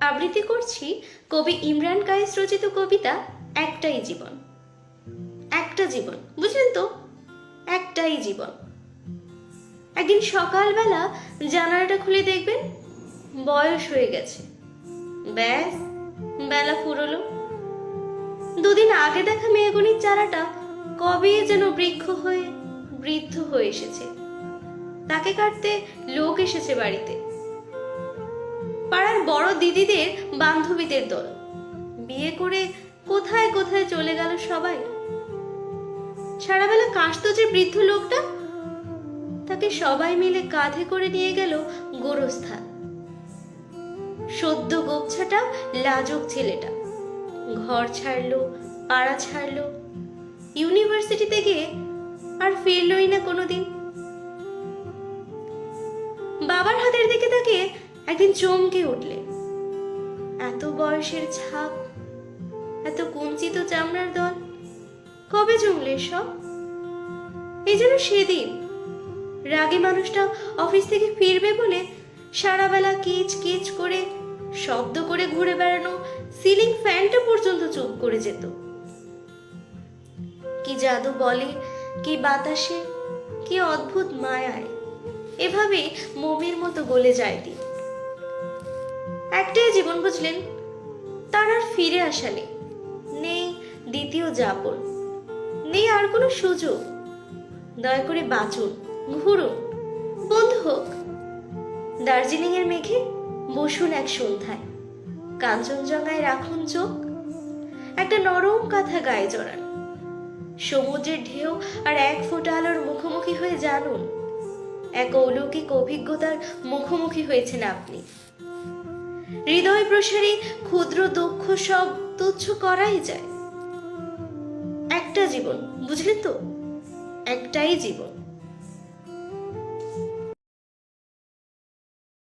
আবৃত্তি করছি কবি ইমরান কায়েস রচিত কবিতা একটাই জীবন। একটা জীবন, বুঝলেন তো? একটাই জীবন। একদিন সকালবেলা জানালাটা খুলে দেখবেন বয়স হয়ে গেছে। ব্যাস, বেলা ফুরলো। দুদিন আগে দেখা মেয়েগুনির চারাটা কবে যেন বৃক্ষ হয়ে, বৃদ্ধ হয়ে এসেছে। তাকে কাটতে লোক এসেছে বাড়িতে। দিদিদের বান্ধবীদের দল। বিয়ে করে কোথায় কোথায় চলে গেল সবাই? সারাবেলা কাশতো যে বৃদ্ধ লোকটা, তাকে সবাই মিলে কাঁধে করে নিয়ে গেল গোরস্থান। সদ্য গোপছাটা লাজক ছেলেটা। ঘর ছাড়লো, পাড়া ছাড়লো, ইউনিভার্সিটিতে গিয়ে আর ফিরলই না কোনোদিন। বাবার হাতের দিকে তাকে একদিন চমকে উঠলে। বয়সের ছাপ, এত কুঞ্চিত চামড়ার দল। কবে জমলে সব এই যেন সেদিন। রাগে মানুষটা অফিস থেকে ফিরবে বলে সারাবেলা কিচ কিচ করে, শব্দ করে ঘুরে বেড়ানো সিলিং ফ্যানটা পর্যন্ত চুপ করে যেত। কি জাদু বলে, কি বাতাসে, কি অদ্ভুত মায়ায়। এভাবে মোমের মতো গলে যায় দিন। একটাই জীবন বুঝলেন তার আর ফিরে আসা নেই নেই দ্বিতীয় যাপন। নেই আর কোনো সুযোগ। দয়া করে বাঁচুন, ঘুরুন। বন্ধু হোক। দার্জিলিং এর মেঘে বসুন এক সন্ধ্যায়। কাঞ্চনজঙ্ঘায় রাখুন চোখ। একটা নরম কাঁথা গায়ে জড়ান। সমুদ্রের ঢেউ আর এক ফোঁটা আলোর মুখোমুখি হয়ে জানুন। এক অলৌকিক অভিজ্ঞতার মুখোমুখি হয়েছেন আপনি। হৃদয় প্রসারী ক্ষুদ্র দুঃখ সব তুচ্ছ করাই যায়। একটা জীবন বুঝলেন তো? একটাই জীবন।